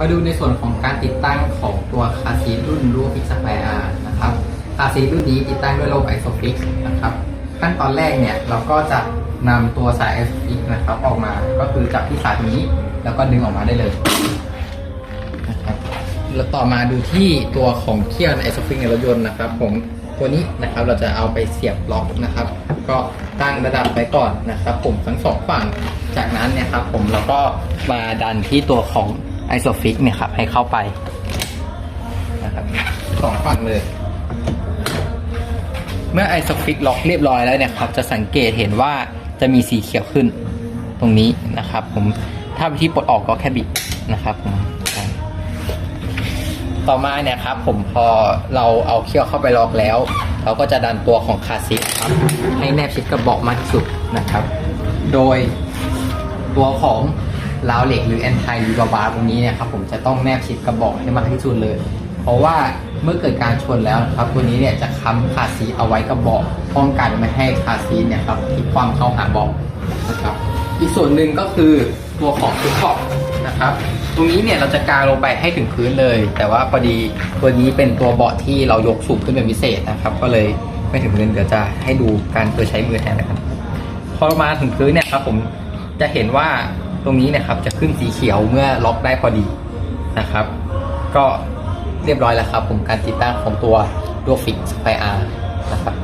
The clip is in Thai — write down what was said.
มาดูในส่วนของการติดตั้งของตัวคาซีรุ่นรูฟิกสแควร์นะครับคาซีรุ่นนี้ติดตั้งด้วยระบบไอโซฟิกนะครับขั้นตอนแรกเนี่ยเราก็จะนำตัวสายไอโซฟิกนะครับออกมาก็คือจับที่สายตรงนี้ แล้วก็ดึงออกมาได้เลยนะครับแล้วต่อมาดูที่ตัวของเขี้ยวไอโซฟิกในรถยนต์นะครับผมตัวนี้นะครับเราจะเอาไปเสียบล็อกนะครับ ก็ตั้งระดับไปก่อนนะครับ ผมทั้งสองฝั่งจากนั้นเนี่ยครับผมเราก็มาดันที่ตัวของ ไอโซฟิกเนี่ยครับ ให้เข้าไปนะครับสองฝั่งเลย เมื่อไอโซฟิกล็อกเรียบร้อยแล้วเนี่ยครับ จะสังเกตเห็นว่าจะมีสีเขียวขึ้นตรงนี้นะครับ ผมถ้าวิธีปลดออกก็แค่บิดนะครับผมต่อมาเนี่ยครับ ผมพอเราเอาเขี้ยวเข้าไปล็อกแล้ว เราก็จะดันตัวของคาซีทครับ ให้แนบชิดกับบาะมากที่สุดนะครับ โดยตัวของ ราวเหล็กหรือแอนไทหรือบาบาตรงนี้เนี่ยครับผมจะต้องแนบชิดกับเบาะให้มากที่สุดเลย เพราะว่าเมื่อเกิดการชนแล้วครับตัวนี้เนี่ยจะค้ำคาซีเอาไว้กับเบาะป้องกันไม่ให้คาซีเนี่ยครับพลิกความเข้าหาบาะนะครับอีกส่วนหนึ่งก็คือตัวของชุดเบนะครับตรงนี้เนี่ยเราจะกางลงไปให้ถึงพื้นเลย แต่ว่าพอดีตัวนี้เป็นตัวเบาะที่เรายกสูงขึ้นเป็นพิเศษนะครับ ก็เลยไม่ถึงพื้นเดี๋ยวจะให้ดูการโดยใช้มือแทนนะครับพอมาถึงพื้นเนี่ยครับผมจะเห็นว่า ตรงนี้นะครับจะขึ้นสีเขียวเมื่อล็อกได้พอดีนะครับ ก็เรียบร้อยแล้วครับผมการติดตั้งของตัวตัวฟิกสไปอาร์นะครับ